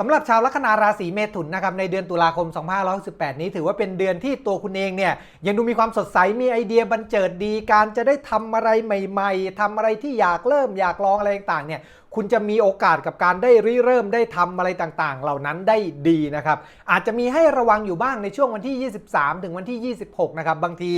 สำหรับชาวลัคนาราศีเมถุนนะครับในเดือนตุลาคม 2568 นี้ถือว่าเป็นเดือนที่ตัวคุณเองเนี่ยยังดูมีความสดใสมีไอเดียบันเจิดดีการจะได้ทำอะไรใหม่ ๆทำอะไรที่อยากเริ่มอยากลองอะไรต่างๆเนี่ยคุณจะมีโอกาสกับการได้ริเริ่มได้ทำอะไรต่างๆ เหล่านั้นได้ดีนะครับ อาจจะมีให้ระวังอยู่บ้างในช่วงวันที่ 23 ถึงวันที่ 26 นะครับ บางที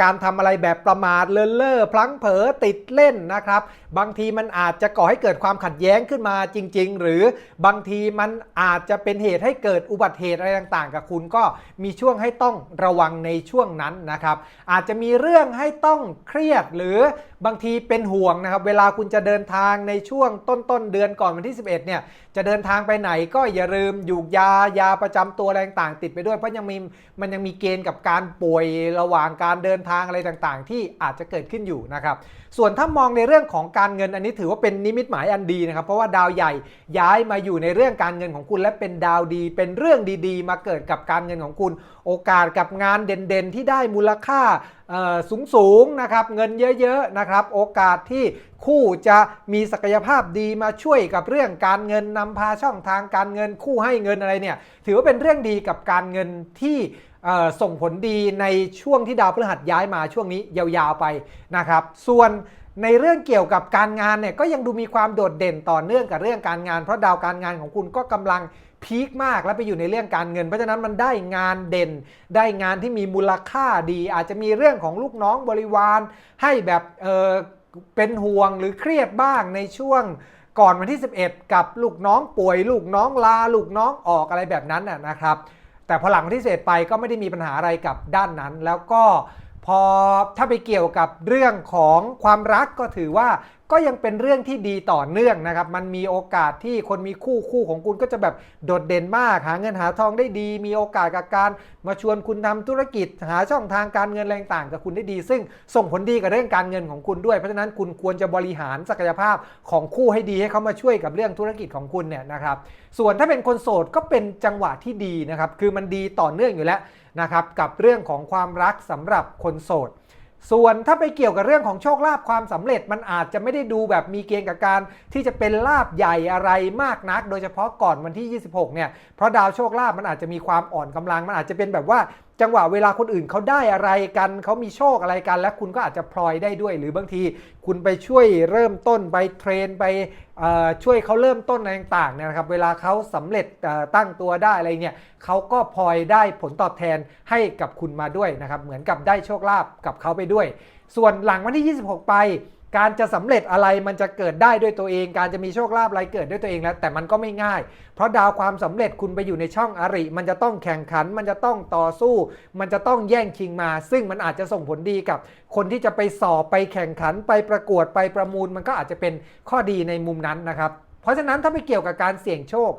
การทำอะไรแบบประมาทเลินเล่อพลั้งเผลอติดเล่นนะครับ บางทีมันอาจจะก่อให้เกิดความขัดแย้งขึ้นมาจริง ๆ หรือบางทีมันอาจจะเป็นเหตุให้เกิดอุบัติเหตุอะไรต่างๆ กับคุณก็มีช่วงให้ต้องระวังในช่วงนั้นนะครับ อาจจะมีเรื่องให้ต้องเครียดหรือบางทีเป็นห่วงนะครับ เวลาคุณจะเดินทางในช่วงต้นต้นเดือนก่อนวันที่ 11 เนี่ย จะเดินทางไปไหนก็อย่าลืมอยู่ยายาประจำตัวอะไรต่างติดไปด้วยเพราะยังมีมันยังมีเกณฑ์กับการป่วยระหว่างการเดินทางอะไรต่างๆ ที่อาจจะเกิดขึ้นอยู่นะครับส่วนถ้ามองในเรื่องของการเงินอันนี้ถือว่าเป็นนิมิตหมายอันดีนะครับเพราะว่าดาวใหญ่ย้ายมาอยู่ในเรื่องการเงินของคุณและเป็นดาวดี เป็นเรื่องดีๆ มาเกิดกับการเงินของคุณ โอกาสกับงานเด่นๆ ที่ได้มูลค่าสูงๆนะครับเงินเยอะๆนะครับโอกาสที่คู่จะมีศักยภาพดีมาช่วยกับเรื่องการเงินนำพาช่องทางการเงินคู่ให้เงินอะไรเนี่ยถือว่าเป็นเรื่องดีกับการเงินที่ส่งผลดีในช่วงที่ดาวพฤหัสย้ายมาช่วงนี้ยาวๆไปนะครับ ส่วนในเรื่องเกี่ยวกับการงานเนี่ยก็ยังดูมีความโดดเด่นต่อเนื่องกับเรื่องการงาน เพราะดาวการงานของคุณก็กำลังพีคมากแล้วไปอยู่ในเรื่องการเงิน เพราะฉะนั้นมันได้งานเด่น ได้งานที่มีมูลค่าดี อาจจะมีเรื่องของลูกน้องบริวาร ให้แบบเออ เป็นห่วงหรือเครียดบ้างในช่วงก่อนวันที่ 11 กับลูกน้องป่วย ลูกน้องลา ลูกน้องออกอะไรแบบนั้นนะครับ แต่พอหลังวันที่11ไปก็ไม่ได้มีปัญหาอะไรกับด้านนั้น แล้วก็พอถ้าไปเกี่ยวกับเรื่องของความรักก็ถือว่า ก็ยังเป็นเรื่องที่ดีต่อเนื่องนะครับ มันมีโอกาสที่คนมีคู่คู่ของคุณก็จะแบบโดดเด่นมากหาเงินหาทองได้ดี มีโอกาสกับการมาชวนคุณทำธุรกิจ หาช่องทางการเงินแรงต่างกับคุณได้ดี ซึ่งส่งผลดีกับเรื่องการเงินของคุณด้วย เพราะฉะนั้นคุณควรจะบริหารศักยภาพของคู่ให้ดีให้เขามาช่วยกับเรื่องธุรกิจของคุณเนี่ยนะครับส่วนถ้าเป็นคนโสดก็เป็นจังหวะที่ดีนะครับคือมันดีต่อเนื่องอยู่แล้วนะครับกับเรื่องของความรักสำหรับคนโสด ส่วนถ้าไปเกี่ยวกับเรื่องของโชคลาภความสำเร็จมันอาจจะไม่ได้ดูแบบมีเกณฑ์กับการที่จะเป็นลาบใหญ่อะไรมากนัก โดยเฉพาะก่อนวันที่ 26 เนี่ย เพราะดาวโชคลาภมันอาจจะมีความอ่อนกำลัง มันอาจจะเป็นแบบว่า จังหวะเวลาคนอื่นเขาได้อะไรกันเขามีโชคอะไรกัน แล้วคุณก็อาจจะพลอยได้ด้วย หรือบางทีคุณไปช่วยเริ่มต้นไปเทรนไปช่วยเขาเริ่มต้นอะไรต่างๆเนี่ยนะครับเวลาเขาสำเร็จตั้งตัวได้อะไรเนี่ยเขาก็พลอยได้ผลตอบแทนให้กับคุณมาด้วยนะครับเหมือนกับได้โชคลาภกับเขาไปด้วย ส่วนหลังวันที่ 26 ไป การจะสำเร็จอะไรมันจะเกิดได้ด้วยตัวเอง การจะมีโชคลาภอะไรเกิดด้วยตัวเองแล้วแต่มันก็ไม่ง่าย เพราะดาวความสำเร็จคุณไปอยู่ในช่องอริ มันจะต้องแข่งขัน มันจะต้องต่อสู้ มันจะต้องแย่งชิงมา ซึ่งมันอาจจะส่งผลดีกับ คนที่จะไปสอบไปแข่งขันไปประกวดไปประมูล มันก็อาจจะเป็นข้อดีในมุมนั้นนะครับ เพราะฉะนั้นถ้าไปเกี่ยวกับการเสี่ยงโชค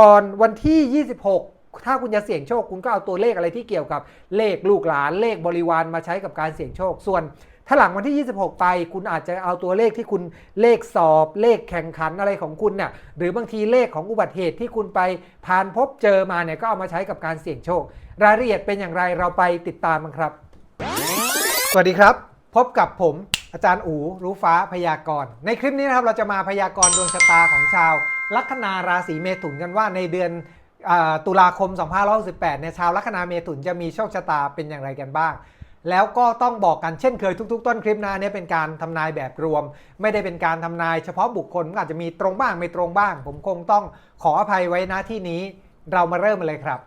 ก่อนวันที่ 26ถ้าคุณจะเสี่ยงโชคคุณก็เอาตัวเลขอะไรที่เกี่ยวกับเลขลูกหลานเลขบริวารมาใช้กับการเสี่ยงโชค ส่วน ถ้าหลังวันที่ 26 ไป คุณอาจจะเอาตัวเลขที่คุณเลขสอบ เลขแข่งขันอะไรของคุณเนี่ยหรือบางทีเลขของอุบัติเหตุที่คุณไปผ่านพบเจอมาเนี่ยก็เอามาใช้กับการเสี่ยงโชค รายละเอียดเป็นอย่างไรเราไปติดตามกันครับ สวัสดีครับ พบกับผมอาจารย์อูรู้ฟ้าพยากรณ์ ในคลิปนี้นะครับเราจะมาพยากรณ์ดวงชะตาของชาว ลัคนาราศีเมถุนกันว่าในเดือนตุลาคม 2568เนี่ยชาวลัคนาเมถุนจะมีโชคชะตาเป็นอย่างไรกันบ้าง แล้วก็ต้องบอกกันเช่นเคยทุก ๆ ต้นคลิปนะนี่ยเป็นการทำนายแบบรวม ไม่ได้เป็นการทำนายเฉพาะบุคคลอาจจะมีตรงบ้างไม่ตรงบ้าง ผมคงต้องขออภัยไว้นะที่นี้ เรามาเริ่มเลยครับ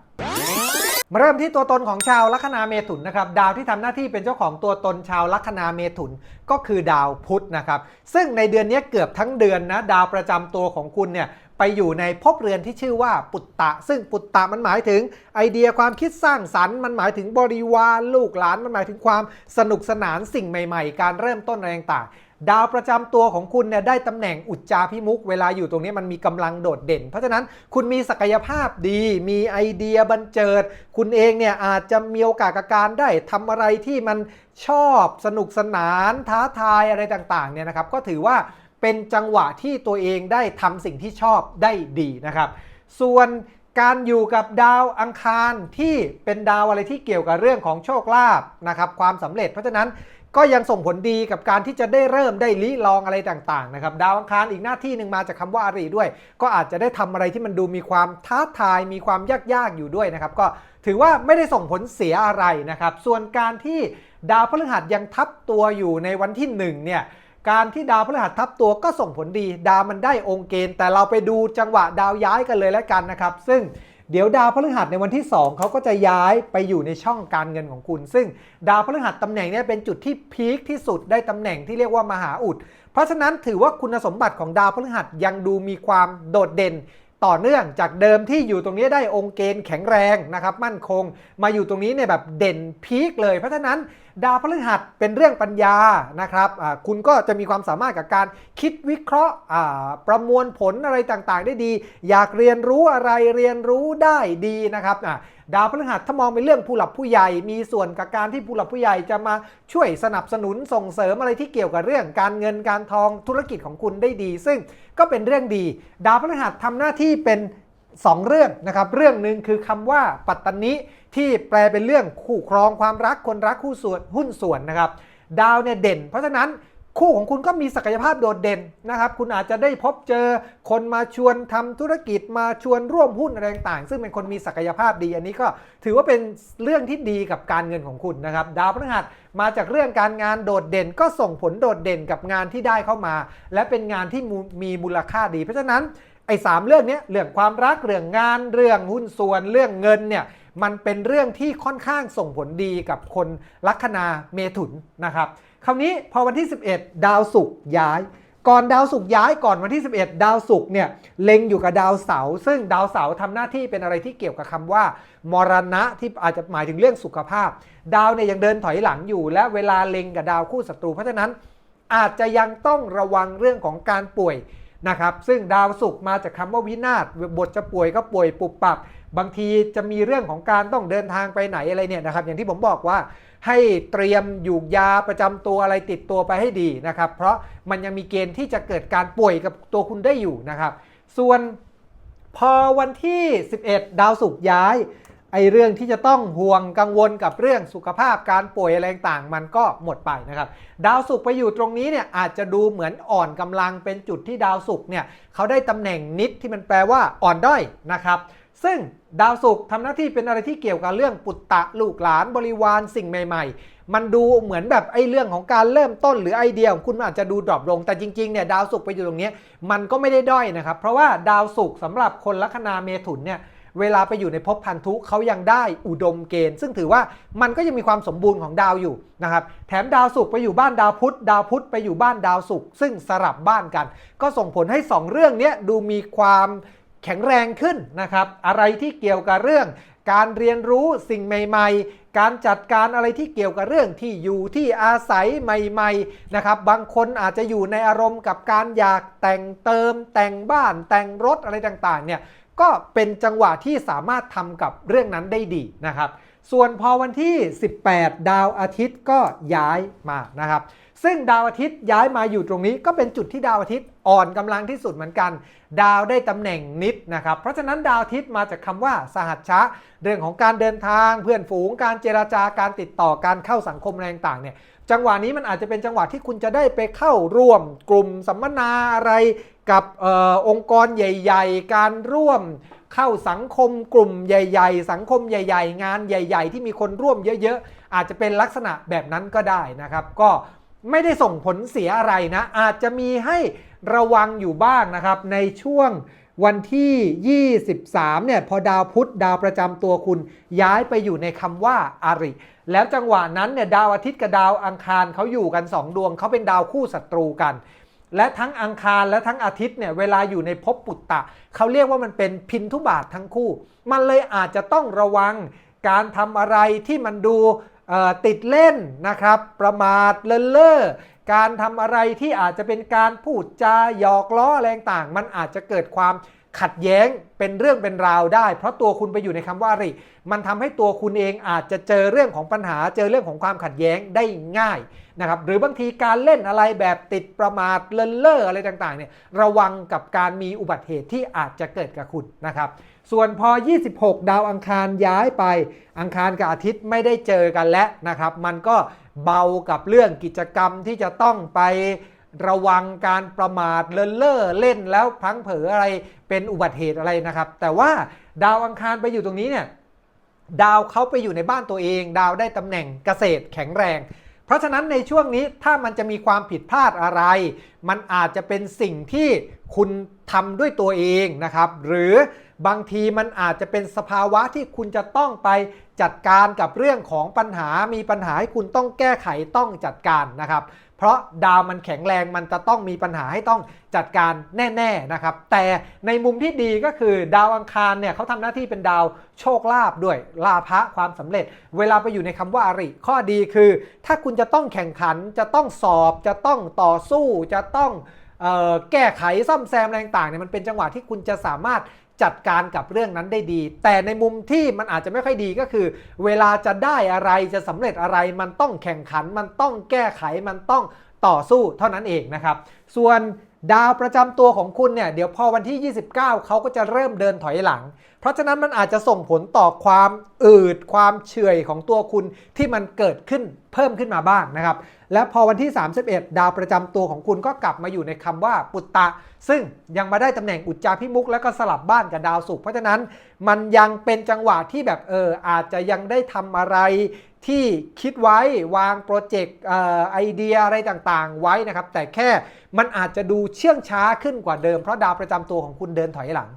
มาเริ่มที่ตัวตนของชาวลัคนาเมถุนนะครับดาวที่ทำหน้าที่เป็นเจ้าของตัวตนชาวลัคนาเมถุนก็คือดาวพุธนะครับ ซึ่งในเดือนนี้เกือบทั้งเดือนนะดาวประจำตัวของคุณเนี่ยไปอยู่ในภพเรือนที่ชื่อว่าปุตตะ ซึ่งปุตตะมันหมายถึงไอเดียความคิดสร้างสรรค์มันหมายถึงบริวารลูกหลานมันหมายถึงความสนุกสนานสิ่งใหม่ ๆ การเริ่มต้นอะไรต่างๆ ดาวประจำตัวของคุณเนี่ยได้ตำแหน่งอุจจาพิมุก เวลาอยู่ตรงนี้มันมีกำลังโดดเด่น เพราะฉะนั้นคุณมีศักยภาพดี มีไอเดียบันเจิด คุณเองเนี่ยอาจจะมีโอกาสกับการได้ทำอะไรที่มันชอบสนุกสนานท้าทายอะไรต่างๆเนี่ยนะครับ ก็ถือว่าเป็นจังหวะที่ตัวเองได้ทำสิ่งที่ชอบได้ดีนะครับ ส่วนการอยู่กับดาวอังคารที่เป็นดาวอะไรที่เกี่ยวกับเรื่องของโชคลาภนะครับความสำเร็จเพราะฉะนั้น ก็ยังส่งผลดีกับการที่จะได้เริ่มได้ลิลองอะไรต่างๆนะครับดาวอังคารอีกหน้าที่หนึ่งมาจากคำว่าอาริด้วย ก็อาจจะได้ทำอะไรที่มันดูมีความท้าทายมีความยากๆอยู่ด้วยนะครับก็ถือว่าไม่ได้ส่งผลเสียอะไรนะครับ ส่วนการที่ดาวพฤหัสยังทับตัวอยู่ในวันที่หนึ่งเนี่ยการที่ดาวพฤหัสทับตัวก็ส่งผลดี ดาวมันได้องค์เกณฑ์แต่เราไปดูจังหวะดาวย้ายกันเลยแล้วกันนะครับ ซึ่ง เดี๋ยวดาวพฤหัสในวันที่ 2 เขาก็จะย้ายไปอยู่ในช่องการเงินของคุณ ซึ่งดาวพฤหัสตำแหน่งนี้เป็นจุดที่พีคที่สุดได้ตำแหน่งที่เรียกว่ามหาอุด เพราะฉะนั้นถือว่าคุณสมบัติของดาวพฤหัสยังดูมีความโดดเด่น ต่อเนื่องจากเดิมที่อยู่ตรงนี้ได้องค์เกณฑ์แข็งแรงนะครับมั่นคง มาอยู่ตรงนี้เนี่ยแบบเด่นพีคเลย เพราะฉะนั้นดาวพฤหัสเป็นเรื่องปัญญานะครับคุณก็จะมีความสามารถกับการคิดวิเคราะห์ประมวลผลอะไรต่างๆ ได้ดี อยากเรียนรู้อะไรเรียนรู้ได้ดีนะครับ ดาวพฤหัสถ้ามองเป็นเรื่องผู้หลักผู้ใหญ่ มีส่วนกับการที่ผู้หลักผู้ใหญ่จะมาช่วยสนับสนุนส่งเสริมอะไรที่เกี่ยวกับเรื่องการเงินการทองธุรกิจของคุณได้ดี ซึ่งก็เป็นเรื่องดี ดาวพฤหัสทำหน้าที่เป็น 2 เรื่องนะครับ เรื่องหนึ่งคือคำว่าปัตตนิที่แปลเป็นเรื่องคู่ครองความรักคนรักคู่ส่วนหุ้นส่วนนะครับ ดาวเนี่ยเด่น เพราะฉะนั้น คู่ของคุณก็มีศักยภาพโดดเด่นนะครับ คุณอาจจะได้พบเจอคนมาชวนทำธุรกิจมาชวนร่วมหุ้นอะไรต่างๆซึ่งเป็นคนมีศักยภาพดี อันนี้ก็ถือว่าเป็นเรื่องที่ดีกับการเงินของคุณนะครับ ดาวพฤหัสมาจากเรื่องการงานโดดเด่น ก็ส่งผลโดดเด่นกับงานที่ได้เข้ามา และเป็นงานที่มีมูลค่าดี เพราะฉะนั้นไอ้สามเรื่องนี้เรื่องความรักเรื่องงานเรื่องหุ้นส่วนเรื่องเงินเนี่ยมันเป็นเรื่องที่ค่อนข้างส่งผลดีกับคนลัคนาเมถุนนะครับ คราวนี้พอวันที่ 11 ดาวศุกร์ย้าย ก่อนดาวศุกร์ย้ายก่อนวันที่ 11 ดาวศุกร์เนี่ยเล็งอยู่กับดาวเสาร์ซึ่งดาวเสาร์ทำหน้าที่เป็นอะไรที่เกี่ยวกับคำว่ามรณะที่อาจจะหมายถึงเรื่องสุขภาพ ดาวเนี่ยยังเดินถอยหลังอยู่ และเวลาเล็งกับดาวคู่ศัตรูเพราะฉะนั้นอาจจะยังต้องระวังเรื่องของการป่วยนะครับซึ่งดาวศุกร์มาจากคำว่าวินาศบทจะป่วยก็ป่วยปุบปับ บางทีจะมีเรื่องของการต้องเดินทางไปไหนอะไรเนี่ยนะครับ อย่างที่ผมบอกว่าให้เตรียมอยู่ยาประจำตัวอะไรติดตัวไปให้ดีนะครับ เพราะมันยังมีเกณฑ์ที่จะเกิดการป่วยกับตัวคุณได้อยู่นะครับ ส่วนพอวันที่ 11 ดาวศุกร์ย้ายไอเรื่องที่จะต้องห่วงกังวลกับเรื่องสุขภาพการป่วยอะไรต่างมันก็หมดไปนะครับ ดาวศุกร์ไปอยู่ตรงนี้เนี่ยอาจจะดูเหมือนอ่อนกำลังเป็นจุดที่ดาวศุกร์เนี่ยเขาได้ตำแหน่งนิดที่มันแปลว่าอ่อนด้อยนะครับ ซึ่งดาวศุกร์ทำหน้าที่เป็นอะไรที่เกี่ยวกับเรื่องปุตตะลูกหลานบริวารสิ่งใหม่ ๆ มันดูเหมือนแบบไอ้เรื่องของการเริ่มต้นหรือไอเดียของคุณอาจจะดูดรอปลง แต่จริงๆเนี่ยดาวศุกร์ไปอยู่ตรงนี้มันก็ไม่ได้ด้อยนะครับ เพราะว่าดาวศุกร์สำหรับคนลัคนาเมถุนเนี่ยเวลาไปอยู่ในภพพันธุเขายังได้อุดมเกณฑ์ ซึ่งถือว่ามันก็ยังมีความสมบูรณ์ของดาวอยู่นะครับแถมดาวศุกร์ไปอยู่บ้านดาวพุธ ดาวพุธไปอยู่บ้านดาวศุกร์ซึ่งสลับบ้านกัน ก็ส่งผลให้ 2 เรื่องนี้ดูมีความ แข็งแรงขึ้นนะครับ อะไรที่เกี่ยวกับเรื่อง การเรียนรู้สิ่งใหม่ ๆ การจัดการอะไรที่เกี่ยวกับเรื่องที่อยู่ที่อาศัยใหม่ๆนะครับ บางคนอาจจะอยู่ในอารมณ์กับการอยากแต่งเติม แต่งบ้านแต่งรถอะไรต่างๆเนี่ยก็เป็นจังหวะที่สามารถทำกับเรื่องนั้นได้ดีนะครับ ส่วนพอวันที่ 18 ดาวอาทิตย์ก็ย้ายมานะครับ ซึ่งดาวอาทิตย์ย้ายมาอยู่ตรงนี้ ก็เป็นจุดที่ดาวอาทิตย์อ่อนกำลังที่สุดเหมือนกัน ดาวได้ตำแหน่งนิดนะครับ เพราะฉะนั้นดาวอาทิตย์มาจากคำว่าสหัชชะ เรื่องของการเดินทางเพื่อนฝูง การเจราจาการติดต่อการเข้าสังคมอะไรต่างเนี่ยจังหวะนี้มันอาจจะเป็นจังหวะที่คุณจะได้ไปเข้าร่วมกลุ่มสัมมนาอะไร กับอองค์กรใหญ่ ๆ การร่วมเข้าสังคมกลุ่มใหญ่ ๆ สังคมใหญ่ ๆ งานใหญ่ ๆ ที่มีคนร่วมเยอะ ๆ อาจจะเป็นลักษณะแบบนั้นก็ได้นะครับ ก็ไม่ได้ส่งผลเสียอะไรนะ อาจจะมีให้ระวังอยู่บ้างนะครับ ในช่วงวันที่ 23 เนี่ย พอดาวพุธดาวประจำตัวคุณย้ายไปอยู่ในคำว่าอาริ แล้วจังหวะนั้นเนี่ยดาวอาทิตย์กับดาวอังคารเขาอยู่กัน 2 ดวงเขาเป็นดาวคู่ศัตรูกัน และทั้งอังคารและทั้งอาทิตย์เนี่ยเวลาอยู่ในภพปุตตะเขาเรียกว่ามันเป็นพินทุบาททั้งคู่ มันเลยอาจจะต้องระวังการทำอะไรที่มันดูติดเล่นนะครับ ประมาทเลินเล่อการทำอะไรที่อาจจะเป็นการพูดจาหยอกล้ออะไรต่าง มันอาจจะเกิดความ ขัดแย้งเป็นเรื่องเป็นราวได้ เพราะตัวคุณไปอยู่ในคำว่าริ มันทำให้ตัวคุณเองอาจจะเจอเรื่องของปัญหา เจอเรื่องของความขัดแย้งได้ง่ายนะครับหรือบางทีการเล่นอะไรแบบติดประมาทเลินเล่ออะไรต่างๆเนี่ยระวังกับการมีอุบัติเหตุที่อาจจะเกิดกับคุณนะครับส่วนพอ 26 ดาวอังคารย้ายไป อังคารกับอาทิตย์ไม่ได้เจอกันแล้วนะครับ มันก็เบากับเรื่องกิจกรรมที่จะต้องไป ระวังการประมาทเลินเล่อเล่นแล้วพังเผลออะไรเป็นอุบัติเหตุอะไรนะครับ แต่ว่าดาวอังคารไปอยู่ตรงนี้เนี่ยดาวเขาไปอยู่ในบ้านตัวเอง ดาวได้ตำแหน่งเกษตรแข็งแรง เพราะฉะนั้นในช่วงนี้ถ้ามันจะมีความผิดพลาดอะไร มันอาจจะเป็นสิ่งที่คุณทำด้วยตัวเองนะครับ หรือบางทีมันอาจจะเป็นสภาวะที่คุณจะต้องไปจัดการกับเรื่องของปัญหามีปัญหาให้คุณต้องแก้ไขต้องจัดการนะครับ เพราะดาวมันแข็งแรงมันจะต้องมีปัญหาให้ต้องจัดการแน่ๆนะครับ แต่ในมุมที่ดีก็คือดาวอังคารเนี่ยเขาทำหน้าที่เป็นดาวโชคลาภด้วยลาภะความสำเร็จ เวลาไปอยู่ในคำว่าอริ ข้อดีคือ ถ้าคุณจะต้องแข่งขันจะต้องสอบจะต้องต่อสู้จะต้องออแก้ไขซ่อมแซมอะไรต่างๆเนี่ยมันเป็นจังหวะที่คุณจะสามารถ จัดการกับเรื่องนั้นได้ดี แต่ในมุมที่มันอาจจะไม่ค่อยดีก็คือ เวลาจะได้อะไรจะสำเร็จอะไร มันต้องแข่งขัน มันต้องแก้ไขมันต้องต่อสู้เท่านั้นเองนะครับ ส่วนดาวประจำตัวของคุณเนี่ยเดี๋ยวพอวันที่ 29 เขาก็จะเริ่มเดินถอยหลัง เพราะฉะนั้นมันอาจจะส่งผลต่อความอืดความเฉื่อยของตัวคุณที่มันเกิดขึ้นเพิ่มขึ้นมาบ้างนะครับ และพอวันที่ 31 ดาวประจำตัวของคุณก็กลับมาอยู่ในคำว่าปุตตะ ซึ่งยังมาได้ตำแหน่งอุจจาพิมุกแล้วก็สลับบ้านกับดาวศุกร์เพราะฉะนั้นมันยังเป็นจังหวะที่แบบเอออาจจะยังได้ทำอะไรที่คิดไว้วางโปรเจกต์ไอเดียอะไรต่างๆ ไว้นะครับ แต่แค่มันอาจจะดูเชื่องช้าขึ้นกว่าเดิมเพราะดาวประจำตัวของคุณเดินถอยหลัง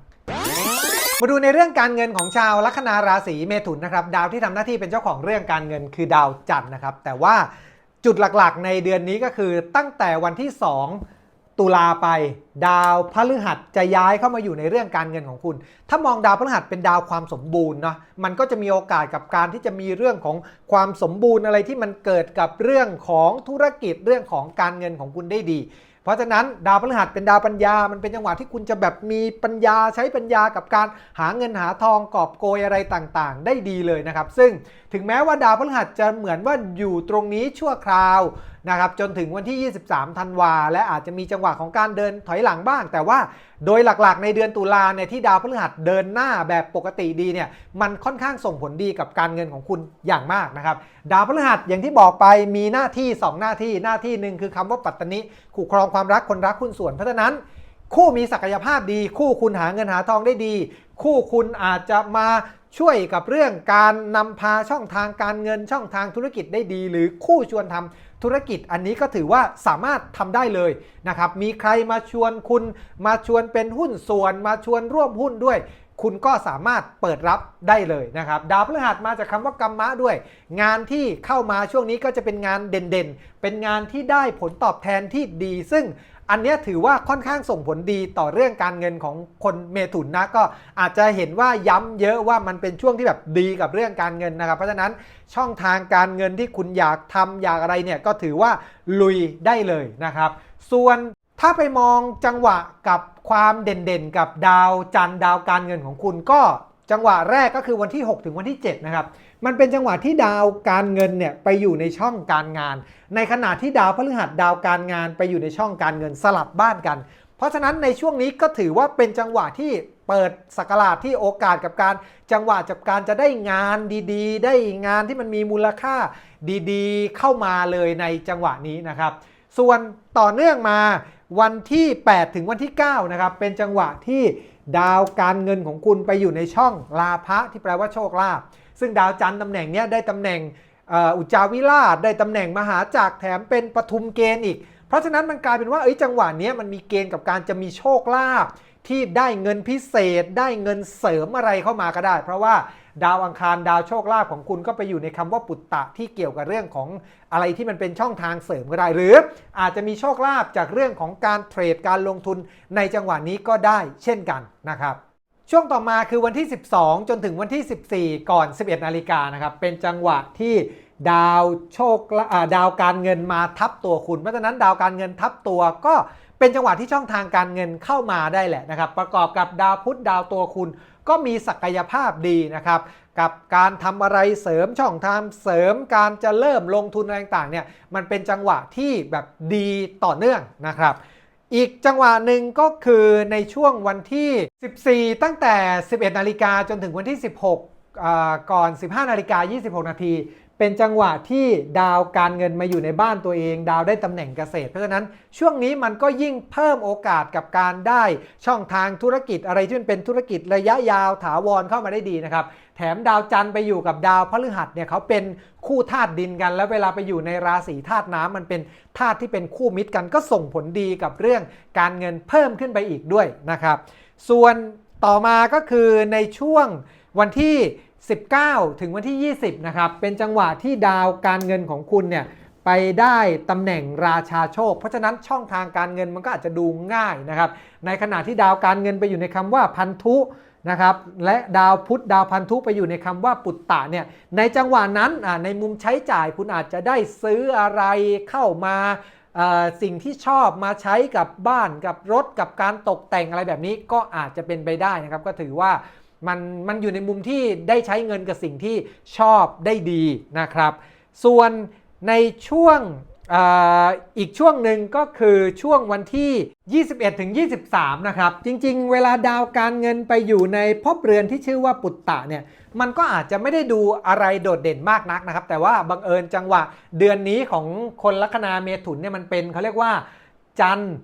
มาดูในเรื่องการเงินของชาวลัคนาราศีเมถุนนะครับ ดาวที่ทำหน้าที่เป็นเจ้าของเรื่องการเงินคือดาวจันทร์นะครับ แต่ว่า จุดหลักๆ ในเดือนนี้ก็คือตั้งแต่วันที่ 2 ตุลาไป ดาวพฤหัสจะย้ายเข้ามาอยู่ในเรื่องการเงินของคุณ ถ้ามองดาวพฤหัสเป็นดาวความสมบูรณ์เนาะมันก็จะมีโอกาสกับการที่จะมีเรื่องของความสมบูรณ์อะไรที่มันเกิดกับเรื่องของธุรกิจเรื่องของการเงินของคุณได้ดีเพราะฉะนั้นดาวพฤหัสเป็นดาวปัญญา มันเป็นจังหวะที่คุณจะแบบมีปัญญาใช้ปัญญากับการหาเงินหาทองกอบโกยอะไรต่างๆ ได้ดีเลยนะครับ ซึ่ง ถึงแม้ว่าดาวพฤหัสจะเหมือนว่าอยู่ตรงนี้ชั่วคราวนะครับจนถึงวันที่ 23 ธันวา และอาจจะมีจังหวะของการเดินถอยหลังบ้าง แต่ว่าโดยหลักๆ ในเดือนตุลาเนี่ยที่ดาวพฤหัสเดินหน้าแบบปกติดีเนี่ยมันค่อนข้างส่งผลดีกับการเงินของคุณอย่างมากนะครับดาวพฤหัสอย่างที่บอกไปมีหน้าที่ 2 หน้าที่หน้าที่หนึ่งคือคำว่าปัตตนิคู่ครองความรักคนรักคุณส่วนเพราะฉะนั้น คู่มีศักยภาพดี คู่คุณหาเงินหาทองได้ดี คู่คุณอาจจะมา ช่วยกับเรื่องการนำพาช่องทางการเงินช่องทางธุรกิจได้ดี หรือคู่ชวนทำธุรกิจอันนี้ก็ถือว่าสามารถทำได้เลยนะครับ มีใครมาชวนคุณมาชวนเป็นหุ้นส่วน มาชวนร่วมหุ้นด้วย คุณก็สามารถเปิดรับได้เลยนะครับ ดาวพฤหัสมาจากคำว่ากรรมะด้วย งานที่เข้ามาช่วงนี้ก็จะเป็นงานเด่นๆ เป็นงานที่ได้ผลตอบแทนที่ดีซึ่ง อันนี้ถือว่าค่อนข้างส่งผลดีต่อเรื่องการเงินของคนเมถุนนะก็อาจจะเห็นว่าย้ำเยอะว่ามันเป็นช่วงที่แบบดีกับเรื่องการเงินนะครับ เพราะฉะนั้นช่องทางการเงินที่คุณอยากทำอยากอะไรเนี่ยก็ถือว่าลุยได้เลยนะครับ ส่วนถ้าไปมองจังหวะกับความเด่นๆ กับดาวจันดาวการเงินของคุณก็จังหวะแรกก็คือวันที่ 6 ถึงวันที่ 7 นะครับ มันเป็นจังหวะที่ดาวการเงินเนี่ยไปอยู่ในช่องการงาน ในขณะที่ดาวพฤหัสดาวการงานไปอยู่ในช่องการเงินสลับบ้านกัน เพราะฉะนั้นในช่วงนี้ก็ถือว่าเป็นจังหวะที่เปิดสกราชที่โอกาสกับการจังหวะจากการจะได้งานดีๆ ได้งานที่มันมีมูลค่าดีๆ เข้ามาเลยในจังหวะนี้นะครับ ส่วนต่อเนื่องมาวันที่ 8 ถึงวันที่ 9 นะครับ เป็นจังหวะที่ดาวการเงินของคุณไปอยู่ในช่องลาภะที่แปลว่าโชคลาภ ซึ่งดาวจันทร์ตำแหน่งเนี้ยได้ตำแหน่งอุจาวิราชได้ตำแหน่งมหาจักรแถมเป็นปทุมเกณฑ์อีก เพราะฉะนั้นมันกลายเป็นว่าเอ้ยจังหวะนี้มันมีเกณฑ์กับการจะมีโชคลาภที่ได้เงินพิเศษ ได้เงินเสริมอะไรเข้ามาก็ได้ เพราะว่าดาวอังคารดาวโชคลาภของคุณก็ไปอยู่ในคำว่าปุตตะที่เกี่ยวกับเรื่องของอะไรที่มันเป็นช่องทางเสริมก็ได้ หรืออาจจะมีโชคลาภจากเรื่องของการเทรดการลงทุนในจังหวะนี้ก็ได้เช่นกันนะครับ ช่วงต่อมาคือวันที่ 12 จนถึงวันที่ 14 ก่อน 11 นาฬิกานะครับ เป็นจังหวะที่ดาวโชคละดาวการเงินมาทับตัวคุณ เพราะฉะนั้นดาวการเงินทับตัวก็เป็นจังหวะที่ช่องทางการเงินเข้ามาได้แหละนะครับ ประกอบกับดาวพุธดาวตัวคุณ ก็มีศักยภาพดีนะครับ กับการทำอะไรเสริมช่องทางเสริมการจะเริ่มลงทุนอะไรต่างๆเนี่ยมันเป็นจังหวะที่แบบดีต่อเนื่องนะครับ อีกจังหวะหนึ่งก็คือในช่วงวันที่ 14 ตั้งแต่ 11 นาฬิกาจนถึงวันที่ 16 ก่อน 15 นาฬิกา 26 นาที เป็นจังหวะที่ดาวการเงินมาอยู่ในบ้านตัวเอง ดาวได้ตำแหน่งเกษตร เพราะฉะนั้นช่วงนี้มันก็ยิ่งเพิ่มโอกาสกับการได้ช่องทางธุรกิจอะไรที่มันเป็นธุรกิจระยะยาวถาวรเข้ามาได้ดีนะครับ แถมดาวจันทร์ไปอยู่กับดาวพฤหัสเนี่ยเขาเป็นคู่ธาตุดินกัน แล้วเวลาไปอยู่ในราศีธาตุน้ำมันเป็นธาตุที่เป็นคู่มิตรกันก็ส่งผลดีกับเรื่องการเงินเพิ่มขึ้นไปอีกด้วยนะครับ ส่วนต่อมาก็คือในช่วงวันที่ 19 ถึงวันที่ 20 นะครับ เป็นจังหวะที่ดาวการเงินของคุณเนี่ยไปได้ตำแหน่งราชาโชค เพราะฉะนั้นช่องทางการเงินมันก็อาจจะดูง่ายนะครับ ในขณะที่ดาวการเงินไปอยู่ในคำว่าพันธุนะครับและดาวพุธดาวพันธุไปอยู่ในคำว่าปุตตะเนี่ยในจังหวะนั้นในมุมใช้จ่ายคุณอาจจะได้ซื้ออะไรเข้ามาสิ่งที่ชอบมาใช้กับบ้านกับรถกับการตกแต่งอะไรแบบนี้ก็อาจจะเป็นไปได้นะครับ ก็ถือว่า มันมันอยู่ในมุมที่ได้ใช้เงินกับสิ่งที่ชอบได้ดีนะครับ ส่วนในช่วงอออีกช่วงหนึ่งก็คือช่วงวันที่ 21ถึง23 นะครับ จริงๆ เวลาดาวการเงินไปอยู่ในภพเรือนที่ชื่อว่าปุตตะเนี่ยมันก็อาจจะไม่ได้ดูอะไรโดดเด่นมากนักนะครับ แต่ว่าบังเอิญจังหวะเดือนนี้ของคนลัคนาเมถุนเนี่ยมันเป็นเขาเรียกว่าจันทร์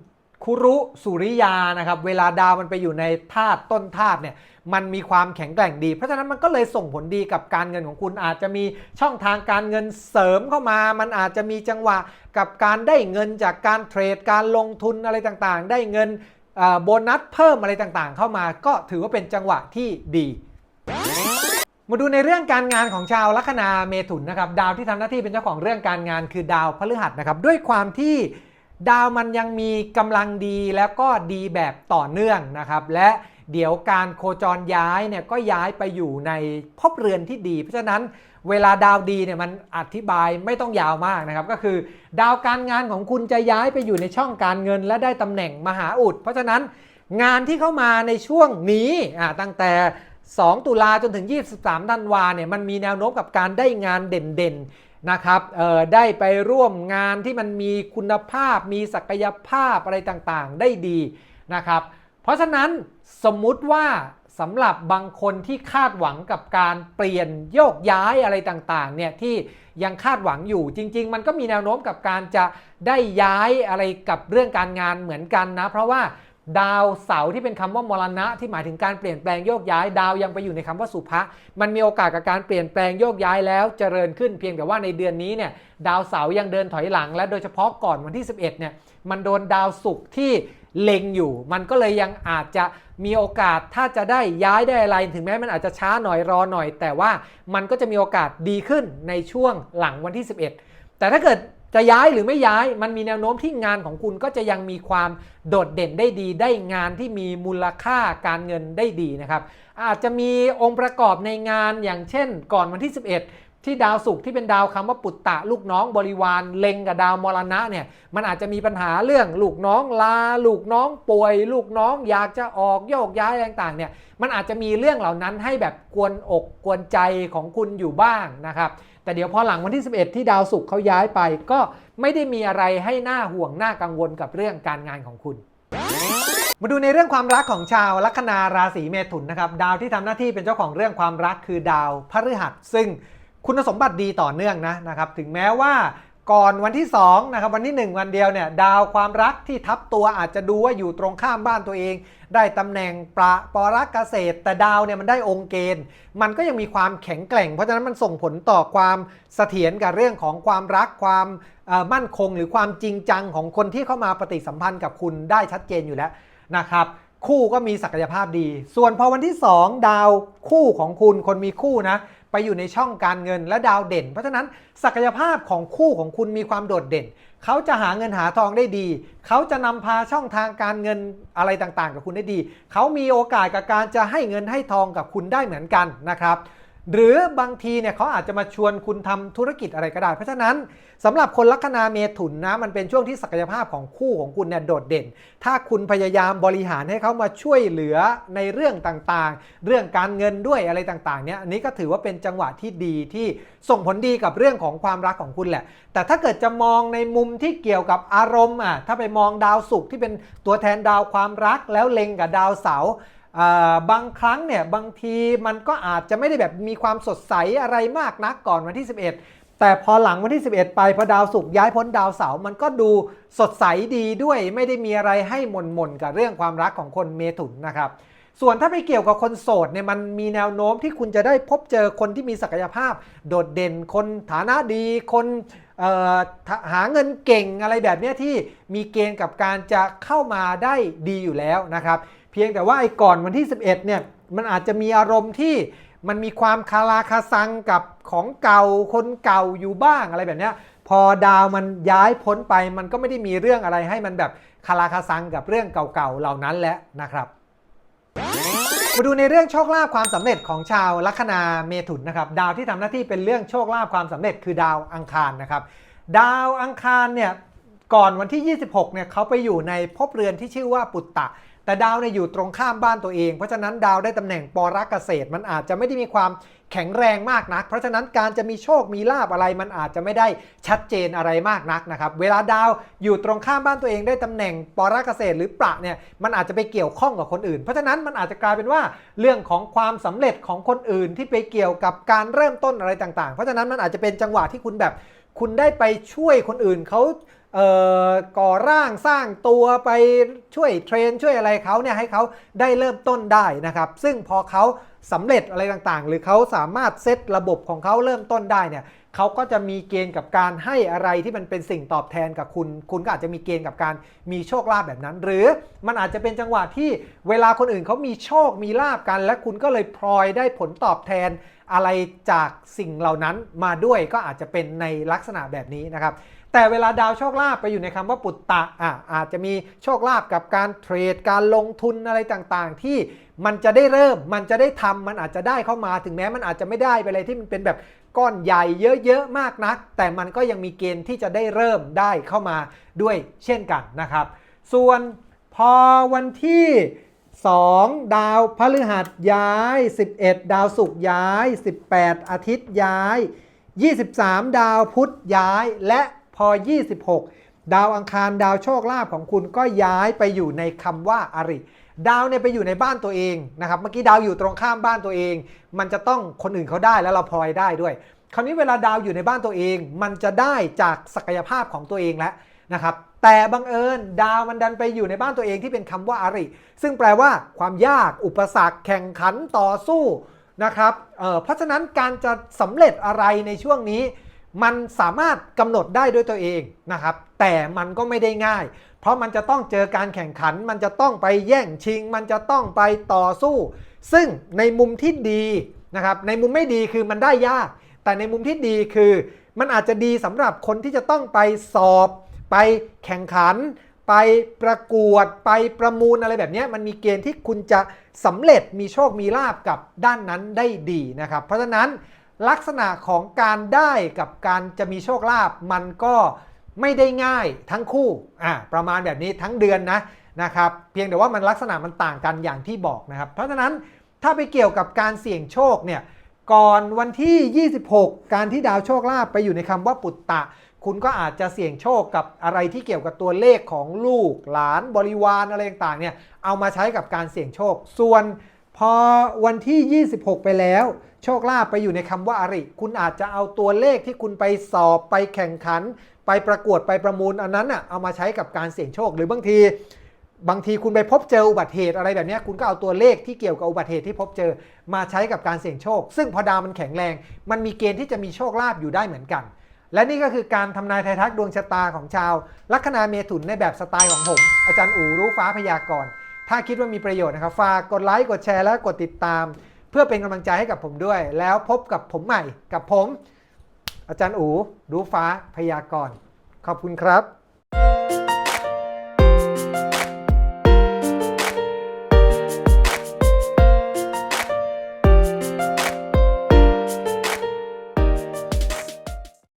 คุรุสุริยานะครับเวลาดาวมันไปอยู่ในธาตุต้นธาตุเนี่ยมันมีความแข็งแกร่งดี เพราะฉะนั้นมันก็เลยส่งผลดีกับการเงินของคุณอาจจะมีช่องทางการเงินเสริมเข้ามา มันอาจจะมีจังหวะกับการได้เงินจากการเทรดการลงทุนอะไรต่างๆ ได้เงินโบนัสเพิ่มอะไรต่างๆ เข้ามา ก็ถือว่าเป็นจังหวะที่ดีมาดูในเรื่องการงานของชาวลัคนาเมถุนนะครับดาวที่ทำหน้าที่เป็นเจ้าของเรื่องการงานคือดาวพฤหัสนะครับด้วยความที่ ดาวมันยังมีกำลังดีแล้วก็ดีแบบต่อเนื่องนะครับ และเดี๋ยวการโคจรย้ายเนี่ยก็ย้ายไปอยู่ในภพเรือนที่ดี เพราะฉะนั้นเวลาดาวดีเนี่ยมันอธิบายไม่ต้องยาวมากนะครับ ก็คือ ดาวการงานของคุณจะย้ายไปอยู่ในช่องการเงิน และได้ตำแหน่งมหาอุด เพราะฉะนั้นงานที่เข้ามาในช่วงนี้ตั้งแต่ 2 ตุลาจนถึง 23ธันวาเนี่ยมันมีแนวโน้มกับการได้งานเด่นๆ นะครับเออได้ไปร่วมงานที่มันมีคุณภาพมีศักยภาพอะไรต่างๆ ได้ดีนะครับ เพราะฉะนั้นสมมุติว่าสำหรับบางคนที่คาดหวังกับการเปลี่ยนโยกย้ายอะไรต่างๆเนี่ยที่ยังคาดหวังอยู่จริง ๆ มันก็มีแนวโน้มกับการจะได้ย้ายอะไรกับเรื่องการงานเหมือนกันนะ เพราะว่า ดาวเสาร์ที่เป็นคำว่ามรณะ ที่หมายถึงการเปลี่ยนแปลงโยกย้าย ดาวยังไปอยู่ในคำว่าสุภะมันมีโอกาสกับการเปลี่ยนแปลงโยกย้ายแล้วเจริญขึ้นเพียงแต่ว่าในเดือนนี้เนี่ยดาวเสาร์ยังเดินถอยหลัง และโดยเฉพาะก่อนวันที่ 11เนี่ยมันโดนดาวศุกร์ที่เล็งอยู่ มันก็เลยยังอาจจะมีโอกาสถ้าจะได้ย้ายได้อะไร ถึงแม้มันอาจจะช้าหน่อยรอหน่อย แต่ว่ามันก็จะมีโอกาสดีขึ้นในช่วงหลังวันที่ 11 แต่ถ้าเกิด จะย้ายหรือไม่ย้ายมันมีแนวโน้มที่งานของคุณก็จะยังมีความโดดเด่นได้ดี ได้งานที่มีมูลค่าการเงินได้ดีนะครับ อาจจะมีองค์ประกอบในงานอย่างเช่น ก่อนวันที่ 11 ที่ดาวศุกร์ที่เป็นดาวคำว่าปุตตะลูกน้องบริวารเล็งกับดาวมรณะเนี่ยมันอาจจะมีปัญหาเรื่องลูกน้องลาลูกน้องป่วย ลูกน้องอยากจะออกโยกย้ายอะไรต่างเนี่ยมันอาจจะมีเรื่องเหล่านั้นให้แบบกวนอกกวนใจของคุณอยู่บ้างนะครับ แต่เดี๋ยวพอหลังวันที่ 11 ที่ดาวศุกร์เขาย้ายไป ก็ไม่ได้มีอะไรให้หน้าห่วงหน้ากังวลกับเรื่องการงานของคุณมาดูในเรื่องความรักของชาวลัคนาราศีเมถุนนะครับดาวที่ทำหน้าที่เป็นเจ้าของเรื่องความรักคือดาวพฤหัสซึ่ง คุณสมบัติดีต่อเนื่องนะนะครับถึงแม้ว่าก่อนวันที่2นะครับวันที่ 1 วันเดียวเนี่ยดาวความรักที่ทับตัวอาจจะดูว่าอยู่ตรงข้ามบ้านตัวเอง ได้ตำแหน่งประปรักเกษตร แต่ดาวเนี่ยมันได้องค์เกณฑ์ มันก็ยังมีความแข็งแกร่ง เพราะฉะนั้นมันส่งผลต่อความเสถียรกับเรื่องของความรักความมั่นคง หรือความจริงจังของคนที่เข้ามาปฏิสัมพันธ์กับคุณได้ชัดเจนอยู่แล้วนะครับ คู่ก็มีศักยภาพดี ส่วนพอวันที่ 2 ดาวคู่ของคุณคนมีคู่นะ ไปอยู่ในช่องการเงินและดาวเด่น เพราะฉะนั้นศักยภาพของคู่ของคุณมีความโดดเด่น เขาจะหาเงินหาทองได้ดี เขาจะนำพาช่องทางการเงินอะไรต่างๆ กับคุณได้ดี เขามีโอกาสกับการจะให้เงินให้ทองกับคุณได้เหมือนกันนะครับ หรือบางทีเนี่ยเขาอาจจะมาชวนคุณทำธุรกิจอะไรก็ได้ เพราะฉะนั้นสำหรับคนลัคนาเมถุนนะมันเป็นช่วงที่ศักยภาพของคู่ของคุณเนี่ยโดดเด่น ถ้าคุณพยายามบริหารให้เขามาช่วยเหลือในเรื่องต่างๆ เรื่องการเงินด้วยอะไรต่างๆเนี่ยอันนี้ก็ถือว่าเป็นจังหวะที่ดีที่ส่งผลดีกับเรื่องของความรักของคุณแหละ แต่ถ้าเกิดจะมองในมุมที่เกี่ยวกับอารมณ์อะถ้าไปมองดาวศุกร์ที่เป็นตัวแทนดาวความรักแล้วเล็งกับดาวเสาร์อ่า บางครั้งเนี่ยบางทีมันก็อาจจะไม่ได้แบบมีความสดใสอะไรมากนักก่อนวันที่ 11 แต่พอหลังวันที่ 11 ไปพอดาวศุกร์ย้ายพ้นดาวเสาร์มันก็ดูสดใสดีด้วย ไม่ได้มีอะไรให้หม่นๆกับเรื่องความรักของคนเมถุนนะครับ ส่วนถ้าไปเกี่ยวกับคนโสดเนี่ยมันมีแนวโน้มที่คุณจะได้พบเจอคนที่มีศักยภาพ โดดเด่นคนฐานะดีคนหาเงินเก่งอะไรแบบนี้ที่มีเกณฑ์กับการจะเข้ามาได้ดีอยู่แล้วนะครับ เพียงแต่ว่าไอ้ก่อนวันที่ 11เนี่ยมันอาจจะมีอารมณ์ที่มันมีความคาราคาซังกับของเก่าคนเก่าอยู่บ้างอะไรแบบนี้พอดาวมันย้ายพ้นไปมันก็ไม่ได้มีเรื่องอะไรให้มันแบบคาราคาซังกับเรื่องเก่าๆเหล่านั้นแล้วนะครับมาดูในเรื่องโชคลาภความสำเร็จของชาวลัคนาเมถุนนะครับดาวที่ทำหน้าที่เป็นเรื่องโชคลาภความสำเร็จคือดาวอังคารนะครับ ดาวอังคารเนี่ยก่อนวันที่ 26เนี่ยเขาไปอยู่ในภพเรือนที่ชื่อว่าปุตตะ แต่ดาวเนี่ยอยู่ตรงข้ามบ้านตัวเอง เพราะฉะนั้นดาวได้ตำแหน่งปรักเกษตร มันอาจจะไม่ได้มีความแข็งแรงมากนัก เพราะฉะนั้นการจะมีโชคมีลาบอะไร มันอาจจะไม่ได้ชัดเจนอะไรมากนักนะครับ เวลาดาวอยู่ตรงข้ามบ้านตัวเองได้ตำแหน่งปรักเกษตร หรือประเนี่ย มันอาจจะไปเกี่ยวข้องกับคนอื่น เพราะฉะนั้นมันอาจจะกลายเป็นว่าเรื่องของความสำเร็จของคนอื่นที่ไปเกี่ยวกับการเริ่มต้นอะไรต่าง ๆ เพราะฉะนั้นมันอาจจะเป็นจังหวะที่คุณแบบ คุณได้ไปช่วยคนอื่นเขา ก่อร่างสร้างตัวไปช่วยเทรนช่วยอะไรเขาเนี่ยให้เขาได้เริ่มต้นได้นะครับ ซึ่งพอเขาสำเร็จอะไรต่างๆ หรือเขาสามารถเซตระบบของเขาเริ่มต้นได้เนี่ยเขาก็จะมีเกณฑ์กับการให้อะไรที่มันเป็นสิ่งตอบแทนกับคุณ คุณก็อาจจะมีเกณฑ์กับการมีโชคลาภแบบนั้น หรือมันอาจจะเป็นจังหวะที่เวลาคนอื่นเขามีโชคมีลาบกัน และคุณก็เลยพลอยได้ผลตอบแทนอะไรจากสิ่งเหล่านั้นมาด้วยก็อาจจะเป็นในลักษณะแบบนี้นะครับ แต่เวลาดาวโชคลาภไปอยู่ในคำว่าปุตตะอะอาจจะมีโชคลาภกับการเทรดการลงทุนอะไรต่างๆ ที่มันจะได้เริ่มมันจะได้ทำมันอาจจะได้เข้ามาถึงแม้มันอาจจะไม่ได้ไปอะไรที่มันเป็นแบบก้อนใหญ่เยอะๆมากนัก แต่มันก็ยังมีเกณฑ์ที่จะได้เริ่มได้เข้ามาด้วยเช่นกันนะครับ ส่วนพอวันที่ 2 ดาวพฤหัสย้าย 11 ดาวศุกร์ย้าย 18 อาทิตย์ย้าย 23 ดาวพุธย้ายและ พอ 26 ดาวอังคารดาวโชคลาภของคุณก็ย้ายไปอยู่ในคำว่าอริ ดาวเนี่ยไปอยู่ในบ้านตัวเองนะครับ เมื่อกี้ดาวอยู่ตรงข้ามบ้านตัวเอง มันจะต้องคนอื่นเขาได้แล้วเราพลอยได้ด้วย คราวนี้เวลาดาวอยู่ในบ้านตัวเอง มันจะได้จากศักยภาพของตัวเองแล้วนะครับแต่บังเอิญดาวมันดันไปอยู่ในบ้านตัวเองที่เป็นคำว่าอาริ ซึ่งแปลว่าความยากอุปสรรคแข่งขันต่อสู้นะครับเเพราะฉะนั้นการจะสำเร็จอะไรในช่วงนี้ มันสามารถกำหนดได้ด้วยตัวเองนะครับ แต่มันก็ไม่ได้ง่าย เพราะมันจะต้องเจอการแข่งขัน มันจะต้องไปแย่งชิง มันจะต้องไปต่อสู้ ซึ่งในมุมที่ดีนะครับ ในมุมไม่ดีคือมันได้ยาก แต่ในมุมที่ดีคือมันอาจจะดีสำหรับคนที่จะต้องไปสอบ ไปแข่งขัน ไปประกวด ไปประมูลอะไรแบบนี้มันมีเกณฑ์ที่คุณจะสำเร็จมีโชคมีลาบกับด้านนั้นได้ดีนะครับ เพราะฉะนั้น ลักษณะของการได้กับการจะมีโชคลาภมันก็ไม่ได้ง่ายทั้งคู่อ่าประมาณแบบนี้ทั้งเดือนนะนะครับเพียงแต่ว่ามันลักษณะมันต่างกันอย่างที่บอกนะครับ เพราะฉะนั้นถ้าไปเกี่ยวกับการเสี่ยงโชคเนี่ยก่อนวันที่ 26 การที่ดาวโชคลาภไปอยู่ในคำว่าปุตตะ คุณก็อาจจะเสี่ยงโชคกับอะไรที่เกี่ยวกับตัวเลขของลูกหลานบริวารอะไรต่างๆเนี่ยเอามาใช้กับการเสี่ยงโชค ส่วนพอวันที่ 26 ไปแล้ว โชคลาภไปอยู่ในคำว่าอริ คุณอาจจะเอาตัวเลขที่คุณไปสอบไปแข่งขัน ไปประกวดไปประมูลอันนั้นอะเอามาใช้กับการเสี่ยงโชคหรือบางที บางทีคุณไปพบเจออุบัติเหตุอะไรแบบนี้คุณก็เอาตัวเลขที่เกี่ยวกับอุบัติเหตุที่พบเจอมาใช้กับการเสี่ยงโชค ซึ่งพอดาวมันแข็งแรง มันมีเกณฑ์ที่จะมีโชคลาภอยู่ได้เหมือนกัน และนี่ก็คือการทำนายไทยทักดวงชะตาของชาว ลัคนาเมถุนในแบบสไตล์ของผม อาจารย์อูรู้ฟ้าพยากรณ์ถ้าคิดว่ามีประโยชน์นะครับฝากกดไลค์กดแชร์และกดติดตาม เพื่อเป็นกำลังใจให้กับผมด้วย แล้วพบกับผมใหม่กับผม อาจารย์อู รู้ฟ้าพยากรณ์ขอบคุณครับ